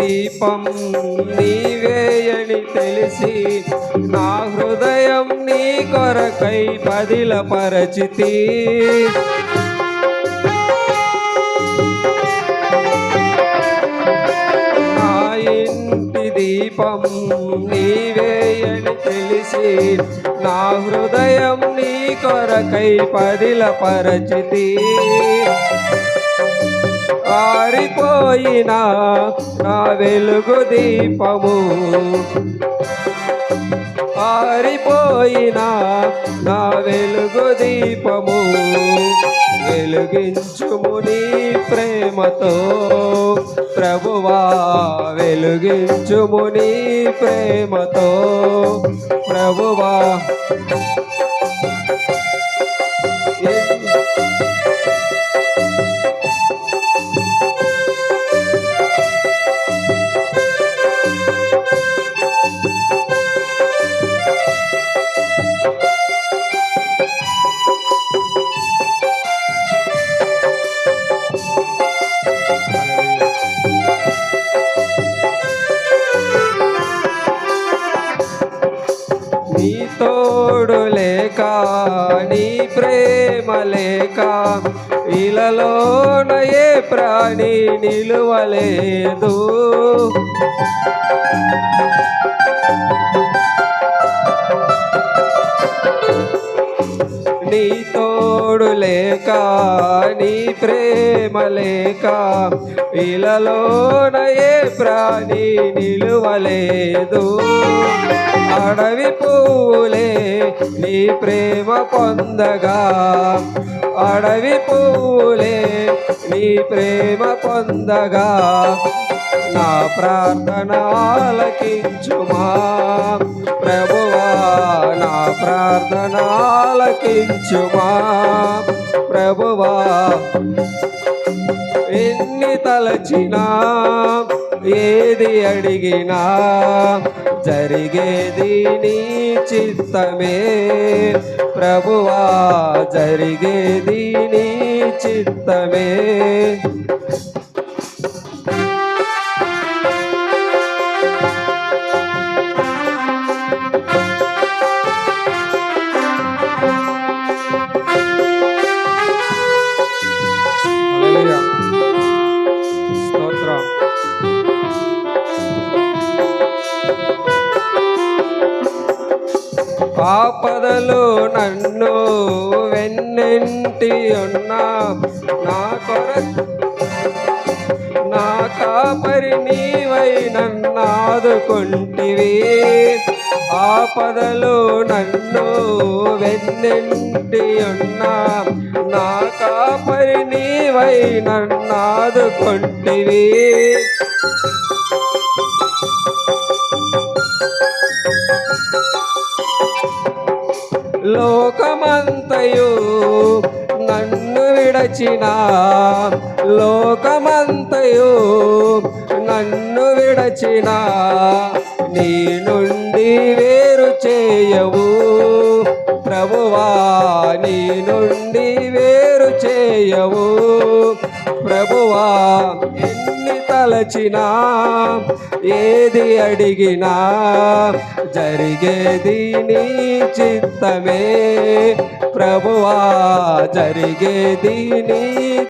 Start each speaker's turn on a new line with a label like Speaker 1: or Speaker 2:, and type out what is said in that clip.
Speaker 1: దీపం నీవేయని తెలిసి నా హృదయం నీ కొరకై పదిల పరచితి నా ఇంటి దీపం నీవేయని తెలిసి నా హృదయం నీ కొరకై పదిల పరచితి ఆరిపోయిన నా వెలుగు దీపము. ఆరిపోయిన నా వెలుగు దీపము. వెలుగించుము నీ ప్రేమతో. ప్రభువా వెలుగించుము నీ ప్రేమతో. ప్రభువా నీ తోడు లేక నీ ప్రేమ లేక ఇలలోన ఏ ప్రాణి నిలువలేదు. నీ తోడు లేక నీ ప్రేమ ప్రేమలేక ఇలలోనయే ప్రాణి నిలువలేదు. అడవి పువ్వులే నీ ప్రేమ పొందగా. అడవి పువ్వులే నీ ప్రేమ పొందగా. నా ప్రార్థన ఆలకించుమా. ప్రభువా నా ప్రార్థన ఆలకించుమా. ప్రభువా ఎన్ని తలచినా ఏది అడిగినా జరిగేది నీ చిత్తమే. ప్రభువా జరిగేది నీ చిత్తమే. ఆపదలు నన్ను వెన్నెంటి ఉన్నా నా కొర నా కాపరి నీవై నన్నాదుకుంటివి ఆపదలు నన్ను వెన్నెంటి ఉన్నా నా కాపరి నీవై నన్నాదుకుంటివి లోకమంతయు నన్ను విడచిన లోకమంతయు నన్ను విడచిన నీ నుండి వేరు చేయవు ప్రభువా నీ నుండి వేరు చేయవు. ప్రభువా ఎన్ని తలచినా ఏది అడిగినా జరిగేది నీ చిత్తమే. ప్రభువా జరిగేది నీ